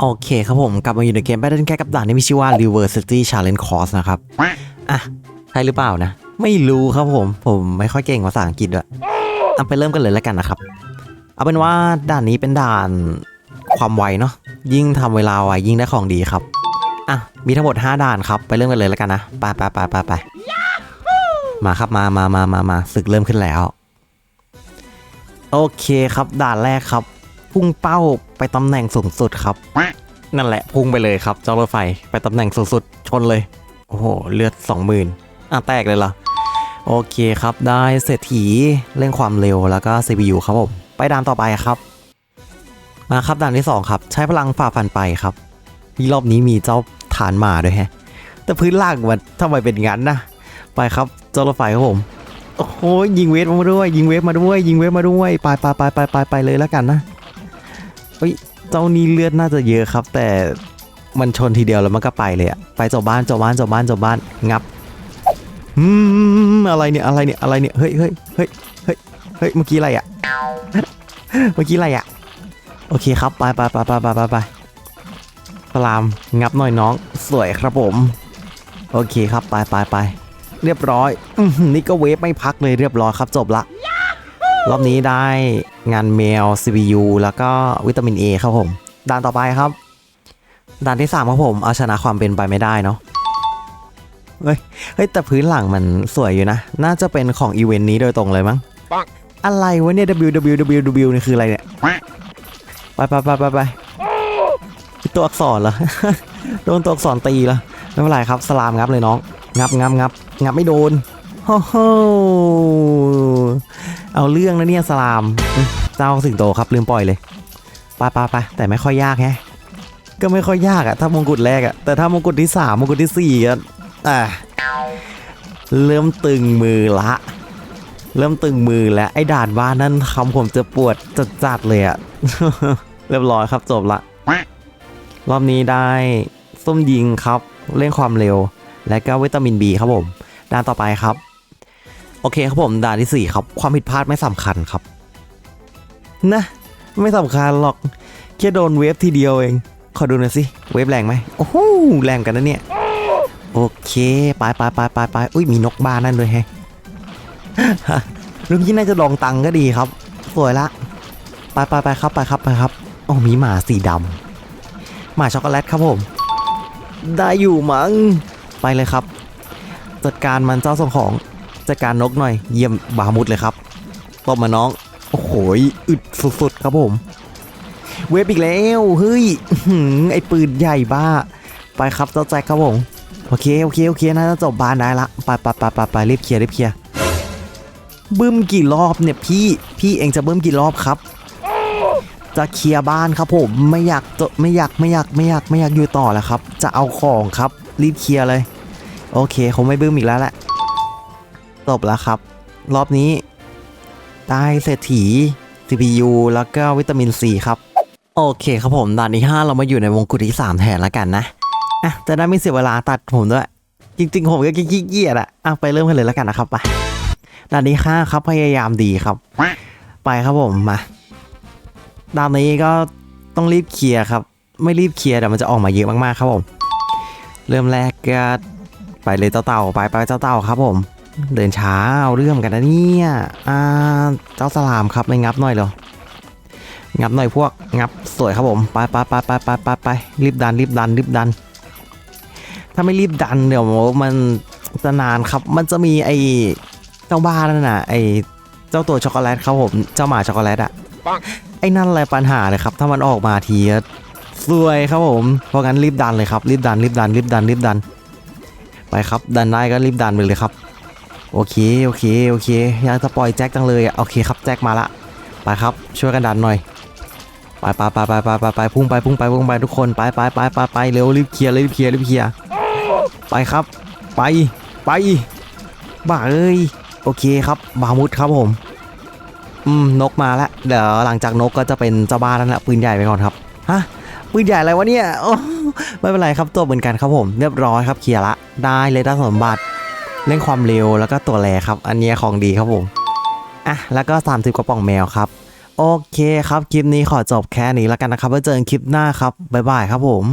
โอเคครับผม กลับมาอยู่ในเกม Battle Cat กับด่านที่มีชื่อว่า Reverse City Challenge Course นะครับ อะ ใช่หรือเปล่านะ ไม่รู้ครับผม ผมไม่ค่อยเก่งภาษาอังกฤษด้วยเอาไปเริ่มกันเลยแล้วกันนะครับ เอาเป็นว่าด่านนี้เป็นด่านความไวเนาะยิ่งทำเวลาไวยิ่งได้ของดีครับ อะ มีทั้งหมด 5 ด่านครับ ไปเริ่มกันเลยแล้วกันนะไปไปไปไปไปมาครับมามามามามาศึกเริ่มขึ้นแล้ว โอเคครับด่านแรกครับ พุ่งเป้าไปตำแหน่งสูงสุดครับ นั่นแหละพุ่งไปเลยครับเจ้ารถไฟไปตำแหน่งสูงสุดชนเลย โอ้โห เลือด 20,000อะแตกเลยเหรอโอเคครับได้เศรษฐีเร่งความเร็วแล้วก็ CPU ครับผมไปด่านต่อไปครับ มาครับด่านที่ 2 ครับ ใช้พลังฝ่าฟันไปครับมีรอบนี้มีเจ้าฐานหมาด้วยแฮะ แต่พื้นล่างมันทำไมเป็นงั้นนะไปครับเจ้ารถไฟครับผมโอ้โหยิงเวทมาด้วย ยิงเวทมาด้วย ยิงเวทมาด้วย ไปไปไปไปไปไปเลยแล้วกันนะ เฮ้ยเจ้านี้เลือดน่าจะเยอะครับ แต่มันชนทีเดียวแล้วมันก็ไปเลยอะไปจบบ้านจบบ้านจบบ้านจบบ้านงับอืมอะไรเนี่ยอะไรเนี่ยอะไรเนี่ยเฮ้ยเฮ้ยเฮ้ยเฮ้ยเฮ้ยเมื่อกี้อะไรอะเมื่อกี้อะไรอะโอเคครับไปไปไปไปไปไปไปสลามงับหน่อยน้องสวยครับผม โอเคครับไปไปไปเรียบร้อยนี่ก็เวฟไม่พักเลยเรียบร้อยครับจบละ รอบนี้ได้งานเมล CPU แล้วก็วิตามิน A ครับผม ด่านต่อไปครับ ด่านที่ 3 ครับผม เอาชนะความเป็นไปไม่ได้เนาะเฮ้ยเฮ้ยแต่พื้นหลังมันสวยอยู่นะ น่าจะเป็นของอีเวนต์นี้โดยตรงเลยมั้งปังอะไรวะเนี่ย www นี่คืออะไรเนี่ย ไปไปไปไปไปตัวอักษรเหรอ โดนตัวอักษรตีเหรอ ไม่เป็นไรครับ สลามงับเลยน้อง งับงับงับงับไม่โดนโอ้โห เอาเรื่องนะเนี่ยสลาม เจ้าสิงโตครับลืมปล่อยเลยไปไปไปแต่ไม่ค่อยยากแฮะก็ไม่ค่อยยากอะถ้ามงกุฎแรกอะแต่ถ้ามงกุฎที่สามมงกุฎที่สี่อะอะเริ่มตึงมือละ เริ่มตึงมือแล้วไอ้ด่านบ้านนั่นทำผมจะปวดจัดๆเลยอะเรียบร้อยครับจบละ รอบนี้ได้ส้มยิงครับ เร่งความเร็ว และก็วิตามิน B ครับผมด่านต่อไปครับ โอเคครับผมด่านที่ 4 ครับ ความผิดพลาดไม่สำคัญครับ นะ ไม่สำคัญหรอก แค่โดนเวฟทีเดียวเอง ขอดูหน่อยสิ เวฟแรงไหมโอ้โหแรงกันนะเนี่ย โอเคไปไปไปไปไปอุ้ยมีนกบ้านนั่นด้วยแฮะลุงที่น่าจะลองตังก็ดีครับ สวยละไปไปไปครับไปครับไปครับโอ้มีหมาสีดำหมาช็อกโกแลตครับผม ได้อยู่มั้งไปเลยครับ จัดการมันเจ้าส่งของ จัดการนกหน่อยเยี่ยมบามุดเลยครับตบมาน้อง โอ้โหอึดสุดๆครับผม เวฟอีกแล้วเฮ้ยไอปืนใหญ่บ้า ไปครับเจ้าแจ็คครับผมโอเคโอเคโอเคน่าจะจบบานได้ละไปไปไปไปไปรีบเคลียร์รีบเคลียร์บึ้มกี่รอบเนี่ยพี่พี่เองจะบึ้มกี่รอบครับ จะเคลียร์บ้านครับผมไม่อยากจะไม่อยากไม่อยากไม่อยากไม่อยากอยู่ต่อแล้วครับ จะเอาของครับรีบเคลียร์เลย โอเคคงไม่บึ้มอีกแล้วแหละ จบแล้วครับ รอบนี้ ได้เศรษฐี CPU แล้วก็วิตามิน C ครับ โอเคครับผมด่านที่5เรามาอยู่ในวงกุฎที่ 3 แทนแล้วกันนะอะจะได้ไม่เสียเวลาตัดผมด้วย จริง ๆ ผมก็ขี้เกียจอะอะไปเริ่มกันเลยแล้วกันนะครับไปด่านที่5ครับพยายามดีครับ ไปครับผมมาด่านนี้ก็ต้องรีบเคลียร์ครับ ไม่รีบเคลียร์เดี๋ยวมันจะออกมาเยอะมากๆครับผม เริ่มแรกก็ไปเลยเจ้าเต่าไปไปเจ้าเต่าครับผม เดินช้าเอาเรื่องกันนะเนี่ยอ่าเจ้าสลามครับไม่งับหน่อยเหรองับหน่อยพวกงับสวยครับผมไปไปไปไปไปไปไปรีบดันรีบดันรีบดัน ถ้าไม่รีบดันเดี๋ยวมันจะนานครับ มันจะมีไอ้เจ้าบ้านั่นน่ะไอ้เจ้าตัวช็อกโกแลตครับผมเจ้าหมาช็อกโกแลตอะไอ้นั่นแหละปัญหาเลยครับ ถ้ามันออกมาทีก็ซวยครับผมเพราะงั้นรีบดันเลยครับรีบดันรีบดันรีบดันรีบดัน ไปครับดันได้ก็รีบดันไปเลยครับ โอเคโอเคโอเคอยากจะปล่อยแจ็คจังเลยอะโอเคครับแจ็คมาละไปครับช่วยกันดันหน่อยไปไปไปไปไปไปไปพุ่งไปพุ่งไปพุ่งไปทุกคนไปไปไปไปไปเร็วรีบเคลียร์รีบเคลียร์รีบเคลียร์ไปครับไปไปบ้าเอ้ยโอเคครับบามุดครับผมอืมนกมาแล้วเดี๋ยวหลังจากนกก็จะเป็นเจ้าบ้านแล้วนะปืนใหญ่ไปก่อนครับฮะปืนใหญ่อะไรวะเนี่ยโอ้ไม่เป็นไรครับตัวเหมือนกันครับผม เรียบร้อยครับเคลียร์ละได้เลยได้สมบัติ เร่งความเร็วแล้วก็ตัวแรครับ อันนี้ของดีครับผมอะแล้วก็ 30 กระป๋องแมวครับ โอเคครับ คลิปนี้ขอจบแค่นี้แล้วกันนะครับไว้เจอกันคลิปหน้าครับบ๊ายบายครับผม